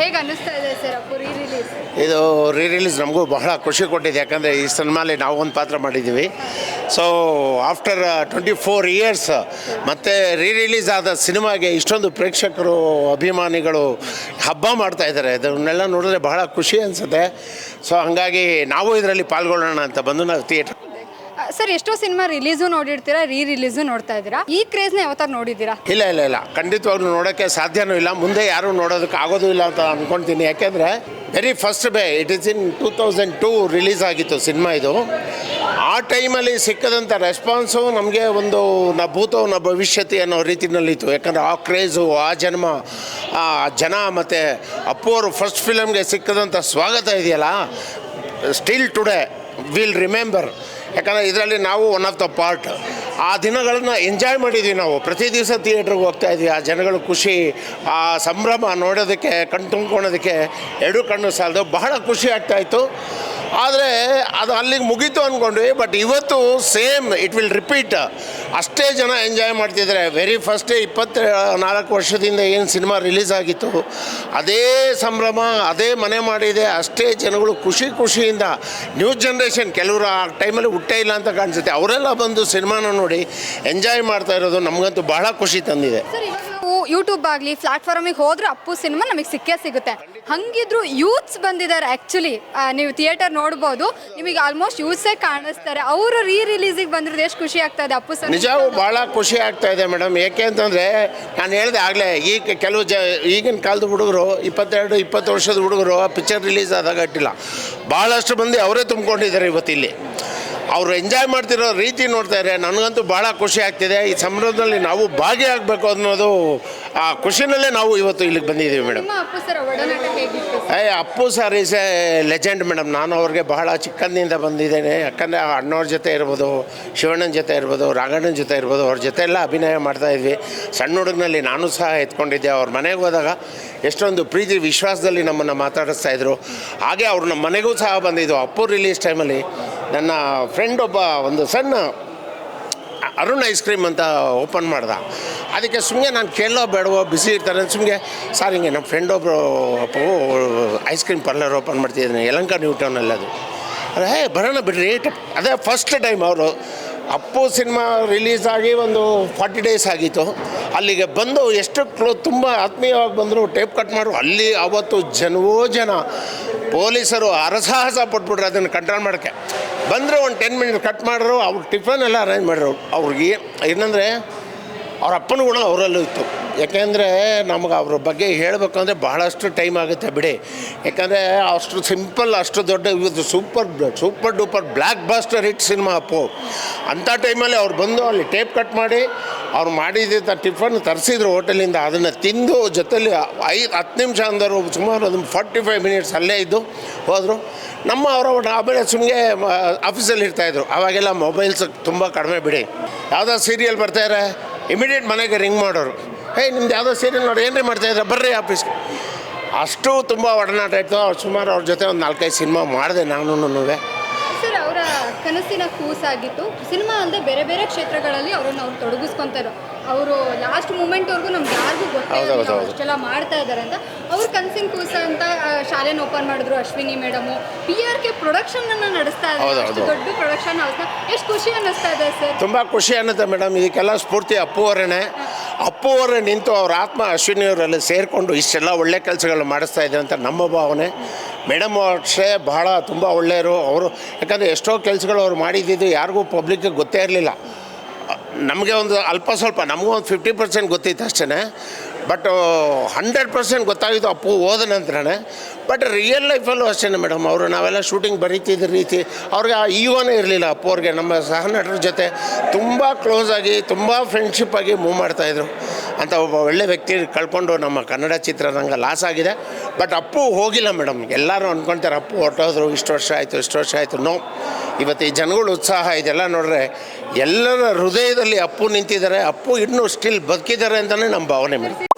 ಹೇಗೆ ಅನ್ನಿಸ್ತಾ ಇದೆ ಸರ್ ರೀ ರಿಲೀಸ್ ಇದು ರೀ ರಿಲೀಸ್ ನಮಗೂ ಬಹಳ ಖುಷಿ ಕೊಟ್ಟಿದೆ. ಯಾಕಂದರೆ ಈ ಸಿನಿಮಾಲಿ ನಾವು ಒಂದು ಪಾತ್ರ ಮಾಡಿದ್ದೀವಿ. So after twenty four years ಮತ್ತು ರೀ ರಿಲೀಸ್ ಆದ ಸಿನಿಮಾಗೆ ಇಷ್ಟೊಂದು ಪ್ರೇಕ್ಷಕರು, ಅಭಿಮಾನಿಗಳು ಹಬ್ಬ ಮಾಡ್ತಾ ಇದ್ದಾರೆ. ಇದನ್ನೆಲ್ಲ ನೋಡಿದ್ರೆ ಬಹಳ ಖುಷಿ ಅನಿಸುತ್ತೆ. ಸೊ ಹಾಗಾಗಿ ನಾವು ಇದರಲ್ಲಿ ಪಾಲ್ಗೊಳ್ಳೋಣ ಅಂತ ಬಂದು ನಾವು ಥಿಯೇಟ್ರ್ ಸರ್, ಎಷ್ಟೋ ಸಿನಿಮಾ ರಿಲೀಸು ನೋಡಿರ್ತೀರಾ ರೀ ರಿಲೀಸು ನೋಡ್ತಾ ಇದ್ದೀರಾ? ಈ ಕ್ರೇಜ್ನ ಯಾವತ್ತಾಗ ನೋಡಿದ್ದೀರಾ? ಇಲ್ಲ ಇಲ್ಲ ಇಲ್ಲ. ಖಂಡಿತವಾಗ್ಲೂ ನೋಡೋಕ್ಕೆ ಸಾಧ್ಯನೂ ಇಲ್ಲ. ಮುಂದೆ ಯಾರೂ ನೋಡೋದಕ್ಕೆ ಆಗೋದು ಇಲ್ಲ ಅಂತ ಅಂದ್ಕೊಳ್ತೀನಿ ಯಾಕೆಂದರೆ ವೆರಿ ಫಸ್ಟ್ ಬೇ it is in two thousand two release ಆಗಿತ್ತು ಸಿನಿಮಾ ಇದು. ಆ ಟೈಮಲ್ಲಿ ಸಿಕ್ಕದಂಥ ರೆಸ್ಪಾನ್ಸು ನಮಗೆ ಒಂದು, ನ ಭೂತೋ ನ ಭವಿಷ್ಯತಿ ಅನ್ನೋ ರೀತಿಯಲ್ಲಿತ್ತು ಯಾಕಂದರೆ ಆ ಕ್ರೇಜು ಆ ಜನ್ಮ, ಆ ಜನ ಮತ್ತು ಅಪ್ಪು ಫಸ್ಟ್ ಫಿಲಮ್ಗೆ ಸಿಕ್ಕದಂಥ ಸ್ವಾಗತ ಇದೆಯಲ್ಲ? ಸ್ಟಿಲ್ ಟುಡೇ ವಿಲ್ ರಿಮೆಂಬರ್ ಯಾಕಂದರೆ ಇದರಲ್ಲಿ ನಾವು ಒನ್ ಆಫ್ ದ ಪಾರ್ಟ್ ಆ ದಿನಗಳನ್ನು ಎಂಜಾಯ್ ಮಾಡಿದ್ವಿ ನಾವು. ಪ್ರತಿ ದಿವಸ ಥಿಯೇಟ್ರಿಗೆ ಹೋಗ್ತಾ ಇದ್ವಿ. ಆ ಜನಗಳ ಖುಷಿ, ಆ ಸಂಭ್ರಮ ನೋಡೋದಕ್ಕೆ, ಕಣ್ಣು ತುಂಬ್ಕೊಳೋದಕ್ಕೆ ಎರಡು ಕಣ್ಣು ಸಾಲದು. ಬಹಳ ಖುಷಿ ಆಗ್ತಾಯಿತ್ತು ಆದರೆ ಅದು ಅಲ್ಲಿಗೆ ಮುಗೀತು ಅಂದ್ಕೊಂಡ್ವಿ ಬಟ್ ಇವತ್ತು ಸೇಮ್ ಇಟ್ ವಿಲ್ ರಿಪೀಟ್ ಅಷ್ಟೇ ಜನ ಎಂಜಾಯ್ ಮಾಡ್ತಿದ್ದಾರೆ ವೆರಿ ಫಸ್ಟ್ ಇಪ್ಪತ್ತ ನಾಲ್ಕು ವರ್ಷದಿಂದ ಏನು ಸಿನಿಮಾ ರಿಲೀಸ್ ಆಗಿತ್ತು, ಅದೇ ಸಂಭ್ರಮ, ಅದೇ ಮನೆ ಮಾಡಿದೆ, ಅಷ್ಟೇ ಜನಗಳು ಖುಷಿ ಖುಷಿಯಿಂದ. ನ್ಯೂ ಜನ್ರೇಷನ್ ಕೆಲವರು ಆ ಟೈಮಲ್ಲಿ ಹುಟ್ಟೇ ಇಲ್ಲ ಅಂತ ಕಾಣಿಸುತ್ತೆ. ಅವರೆಲ್ಲ ಬಂದು ಸಿನಿಮಾನ ನೋಡಿ ಎಂಜಾಯ್ ಮಾಡ್ತಾ ಇರೋದು ನಮಗಂತೂ ಬಹಳ ಖುಷಿ ತಂದಿದೆ. ಯೂಟ್ಯೂಬ್ ಆಗಲಿ ಪ್ಲಾಟ್ಫಾರ್ಮಿಗೆ ಹೋದ್ರೆ ಅಪ್ಪು ಸಿನಿಮಾ ನಮಗೆ ಸಿಕ್ಕೇ ಸಿಗುತ್ತೆ. ಹಂಗಿದ್ರು ಯೂತ್ಸ್ ಬಂದಿದ್ದಾರೆ ಆ್ಯಕ್ಚುಲಿ ನೀವು ಥಿಯೇಟರ್ ನೋಡ್ಬೋದು. ನಿಮಗೆ ಆಲ್ಮೋಸ್ಟ್ ಯೂತ್ಸೇ ಕಾಣಿಸ್ತಾರೆ. ಅವರು ರೀ ರಿಲೀಸಿಗೆ ಬಂದ್ರೆ ಎಷ್ಟು ಖುಷಿ ಆಗ್ತಾ ಇದೆ ಅಪ್ಪು ಸರ್ ನಿಜವೂ ಭಾಳ ಖುಷಿ ಆಗ್ತಾ ಇದೆ ಮೇಡಮ್ ಏಕೆ ಅಂತಂದರೆ, ನಾನು ಹೇಳಿದೆ ಆಗಲೇ ಈಗ ಕೆಲವು ಜ, ಈಗಿನ ಕಾಲದ ಹುಡುಗರು, ಇಪ್ಪತ್ತೆರಡು, ಇಪ್ಪತ್ತು ವರ್ಷದ ಹುಡುಗರು ಪಿಕ್ಚರ್ ರಿಲೀಸ್ ಆದಾಗ ಇಟ್ಟಿಲ್ಲ ಭಾಳಷ್ಟು ಮಂದಿ ಅವರೇ ತುಂಬಿಕೊಂಡಿದ್ದಾರೆ ಇವತ್ತಿಲ್ಲಿ. ಅವರು ಎಂಜಾಯ್ ಮಾಡ್ತಿರೋ ರೀತಿ ನೋಡ್ತಾ ಇದ್ದಾರೆ ನನಗಂತೂ ಭಾಳ ಖುಷಿ ಆಗ್ತಿದೆ. ಈ ಸಂಭ್ರಮದಲ್ಲಿ ನಾವು ಭಾಗಿಯಾಗಬೇಕು ಅನ್ನೋದು ಆ ಖುಷಿನಲ್ಲೇ ನಾವು ಇವತ್ತು ಇಲ್ಲಿಗೆ ಬಂದಿದ್ದೀವಿ ಮೇಡಮ್. ಏಯ್ ಅಪ್ಪು ಸರ್ ಒಡನಾಟ ಹೇಗಿತ್ತು? ಏ Appu sir is a legend madam. ನಾನು ಅವ್ರಿಗೆ ಬಹಳ ಚಿಕ್ಕಂದಿನಿಂದ ಬಂದಿದ್ದೇನೆ. ಯಾಕಂದರೆ ಅಣ್ಣವ್ರ ಜೊತೆ ಇರ್ಬೋದು ಶಿವಣ್ಣನ ಜೊತೆ ಇರ್ಬೋದು ರಾಘಣ್ಣನ ಜೊತೆ ಇರ್ಬೋದು ಅವ್ರ ಜೊತೆ ಎಲ್ಲ ಅಭಿನಯ ಮಾಡ್ತಾ ಇದ್ವಿ. ಸಣ್ಣ ಹುಡುಗನಲ್ಲಿ ನಾನು ಸಹ ಎತ್ಕೊಂಡಿದ್ದೆ. ಅವ್ರ ಮನೆಗೆ ಹೋದಾಗ ಎಷ್ಟೊಂದು ಪ್ರೀತಿ ವಿಶ್ವಾಸದಲ್ಲಿ ನಮ್ಮನ್ನು ಮಾತಾಡಿಸ್ತಾ ಇದ್ರು. ಹಾಗೆ ಅವ್ರು ನಮ್ಮ ಮನೆಗೂ ಸಹ ಬಂದಿದ್ದು ಅಪ್ಪು ರಿಲೀಸ್ ಟೈಮಲ್ಲಿ ನನ್ನ ಫ್ರೆಂಡ್ ಒಬ್ಬ ಒಂದು ಸಣ್ಣ ಅರುಣ್ ಐಸ್ ಕ್ರೀಮ್ ಅಂತ ಓಪನ್ ಮಾಡ್ದ. ಅದಕ್ಕೆ ಸುಮ್ಮನೆ ನಾನು ಕೇಳೋ ಬೇಡವೋ ಬಿಸಿ ಇರ್ತಾರೆ ಸುಮ್ಮನೆ ಸರ್ ಹಿಂಗೆ ನಮ್ಮ ಫ್ರೆಂಡ್ ಒಬ್ಬರು ಐಸ್ ಕ್ರೀಮ್ ಪಾರ್ಲರ್ ಓಪನ್ ಮಾಡ್ತಿದ್ದೀನಿ ಯಲಂಕ ನ್ಯೂಟೌನಲ್ಲಿ ಅದು. ಅದೇ ಹೇ, ಬರೋಣ ಬಿಡ್ರಿ ಅದೇ ಫಸ್ಟ್ ಟೈಮ್ ಅವರು. ಅಪ್ಪು ಸಿನಿಮಾ ರಿಲೀಸ್ ಆಗಿ ಒಂದು ಫಾರ್ಟಿ ಡೇಸ್ ಆಗಿತ್ತು. ಅಲ್ಲಿಗೆ ಬಂದು ಎಷ್ಟು ಕ್ಲೋ, ತುಂಬ ಆತ್ಮೀಯವಾಗಿ ಬಂದರು ಟೇಪ್ ಕಟ್ ಮಾಡು. ಅಲ್ಲಿ ಅವತ್ತು ಜನವೋ ಜನ, ಪೊಲೀಸರು ಅರಸಾಹಸ ಪಟ್ಬಿಟ್ರು ಅದನ್ನು ಕಂಟ್ರೋಲ್ ಮಾಡೋಕ್ಕೆ. ಬಂದರು ಒಂದು ಟೆನ್ ಮಿನಿಟ್ ಕಟ್ ಮಾಡಿದ್ರು ಅವ್ರು ಟಿಫನ್ ಎಲ್ಲ ಅರೇಂಜ್ ಮಾಡಿದ್ರು ಅವ್ರಿಗೆ ಏನಂದರೆ, ಅವ್ರ ಅಪ್ಪನ ಗುಣ ಅವರಲ್ಲೂ ಇತ್ತು. ಯಾಕೆಂದರೆ ನಮ್ಗೆ ಅವ್ರ ಬಗ್ಗೆ ಹೇಳಬೇಕು ಅಂದರೆ ಬಹಳಷ್ಟು ಟೈಮ್ ಆಗುತ್ತೆ ಬಿಡಿ. ಯಾಕಂದರೆ ಅಷ್ಟು ಸಿಂಪಲ್, ಅಷ್ಟು ದೊಡ್ಡ ಇವತ್ತು super super duper blockbuster hit cinema Appu. ಅಂಥ ಟೈಮಲ್ಲಿ ಅವ್ರು ಬಂದು ಅಲ್ಲಿ ಟೇಪ್ ಕಟ್ ಮಾಡಿ, ಅವ್ರು ಮಾಡಿದ್ದ ಟಿಫನ್ ತರಿಸಿದ್ರು ಹೋಟೆಲಿಂದ. ಅದನ್ನು ತಿಂದು ಜೊತೆಲಿ ಐದು, ಹತ್ತು ನಿಮಿಷ ಅಂದರು, ಸುಮಾರು ಒಂದು ಫಾರ್ಟಿ ಫೈವ್ ಮಿನಿಟ್ಸ್ ಅಲ್ಲೇ ಇದ್ದು ಹೋದರು. ನಮ್ಮ ಅವರ ಆಮೇಲೆ ಸುಮ್ಮನೆ ಆಫೀಸಲ್ಲಿ ಇರ್ತಾಯಿದ್ರು ಆವಾಗೆಲ್ಲ ಮೊಬೈಲ್ಸ್ ತುಂಬ ಕಡಿಮೆ ಬಿಡಿ. ಯಾವುದೋ ಸೀರಿಯಲ್ ಬರ್ತಾಯಿದ್ರೆ ಇಮಿಡಿಯೇಟ್ ಮನೆಗೆ ರಿಂಗ್ ಮಾಡೋರು. ಹೇ ನಿಮ್ದು ಯಾವುದೋ ಸೀರಿಯಲ್ ನೋಡಿ ಏನ್ರಿ ಮಾಡ್ತಾಯಿದ್ರೆ ಬರ್ರಿ ಆಫೀಸ್ಗೆ ಅಷ್ಟು ತುಂಬ ಒಡನಾಟ ಇತ್ತು. ಅವ್ರು ಸುಮಾರು ಅವ್ರ ಜೊತೆ ಒಂದು ನಾಲ್ಕೈದು ಸಿನಿಮಾ ಮಾಡಿದೆ ನಾನು ಸರ್ ಅವರ ಕನಸಿನ ಕೂಸಾಗಿತ್ತು. ಸಿನಿಮಾ ಅಂದರೆ ಬೇರೆ ಬೇರೆ ಕ್ಷೇತ್ರಗಳಲ್ಲಿ ಅವರನ್ನು ಅವ್ರು ತೊಡಗಿಸ್ಕೊಂತಾರೆ ಅವರು ಲಾಸ್ಟ್ ಮೂಮೆಂಟ್ವರೆಗೂ ನಮ್ಗೆ ಯಾರಿಗೂ ಗೊತ್ತಿಲ್ಲ ಅಷ್ಟೆಲ್ಲ ಮಾಡ್ತಾ ಇದ್ದಾರೆ ಅಂತ. ಅವ್ರ ಕನಸಿನ ಕೂಸ ಅಂತ ಶಾಲೆನ ಓಪನ್ ಮಾಡಿದ್ರು Ashwini madam P R K production ಅನ್ನ ನಡೆಸ್ತಾ ಇದ್ದಾರೆ. ದೊಡ್ಡ ಪ್ರೊಡಕ್ಷನ್ ಹೌಸ್ನ ಎಷ್ಟು ಖುಷಿ ಅನ್ನಿಸ್ತಾ ಇದೆ ಸರ್? ತುಂಬ ಖುಷಿ ಅನ್ನತ್ತೆ ಮೇಡಮ್ ಇದಕ್ಕೆಲ್ಲ ಸ್ಫೂರ್ತಿ ಅಪ್ಪು ಅವರೇನೆ. ಅಪ್ಪು ನಿಂತು ಅವ್ರ ಆತ್ಮ ಅಶ್ವಿನಿಯವರಲ್ಲಿ ಸೇರಿಕೊಂಡು ಇಷ್ಟೆಲ್ಲ ಒಳ್ಳೆ ಕೆಲಸಗಳು ಮಾಡಿಸ್ತಾ ಇದ್ದಾರೆ ಅಂತ ನಮ್ಮ ಭಾವನೆ. ಮೇಡಮ್ ಅಷ್ಟೇ ಬಹಳ ತುಂಬ ಒಳ್ಳೆಯರು ಅವರು ಯಾಕಂದರೆ ಎಷ್ಟೋ ಕೆಲಸಗಳು ಅವ್ರು ಮಾಡಿದ್ದಿದ್ದು ಯಾರಿಗೂ ಪಬ್ಲಿಕ್ಗೆ ಗೊತ್ತೇ ಇರಲಿಲ್ಲ. ನಮಗೆ ಒಂದು ಅಲ್ಪ ಸ್ವಲ್ಪ ನಮಗೂ ಒಂದು ಫಿಫ್ಟಿ ಪರ್ಸೆಂಟ್ ಗೊತ್ತಿತ್ತು ಅಷ್ಟೇ ಬಟ್ ಹಂಡ್ರೆಡ್ ಪರ್ಸೆಂಟ್ ಗೊತ್ತಾಗಿದ್ದು ಅಪ್ಪು ಹೋದ ನಂತರನೇ. ಬಟ್ ರಿಯಲ್ ಲೈಫಲ್ಲೂ ಅಷ್ಟೇ ಮೇಡಮ್ ಅವರು ನಾವೆಲ್ಲ ಶೂಟಿಂಗ್ ಬರೀತಿದ್ದ ರೀತಿ ಅವ್ರಿಗೆ ಆ ಈಗೋನೇ ಇರಲಿಲ್ಲ ಅಪ್ಪು ಅವ್ರಿಗೆ. ನಮ್ಮ ಸಹ ನಟರ ಜೊತೆ ತುಂಬ ಕ್ಲೋಸ್ ಆಗಿ, ತುಂಬ ಫ್ರೆಂಡ್ಶಿಪ್ ಆಗಿ ಮೂವ್ ಮಾಡ್ತಾಯಿದ್ರು ಅಂತ ಒಬ್ಬ ಒಳ್ಳೆ ವ್ಯಕ್ತಿ ಕಳ್ಕೊಂಡು ನಮ್ಮ ಕನ್ನಡ ಚಿತ್ರರಂಗ ಲಾಸ್ ಆಗಿದೆ. ಬಟ್ ಅಪ್ಪು ಹೋಗಿಲ್ಲ ಮೇಡಮ್ ಎಲ್ಲರೂ ಅಂದ್ಕೊಳ್ತಾರೆ ಅಪ್ಪು ಹೊರಟೋದ್ರು, ಇಷ್ಟು ವರ್ಷ ಆಯಿತು, ಇಷ್ಟು ವರ್ಷ ಆಯಿತು. ನೋ ಇವತ್ತು ಈ ಜನಗಳ ಉತ್ಸಾಹ ಇದೆಲ್ಲ ನೋಡಿದ್ರೆ ಎಲ್ಲರ ಹೃದಯದಲ್ಲಿ ಅಪ್ಪು ನಿಂತಿದ್ದಾರೆ. ಅಪ್ಪು ಇನ್ನೂ ಸ್ಟಿಲ್ ಬದುಕಿದ್ದಾರೆ ಅಂತಲೇ ನಮ್ಮ ಭಾವನೆ ಮೇಡಮ್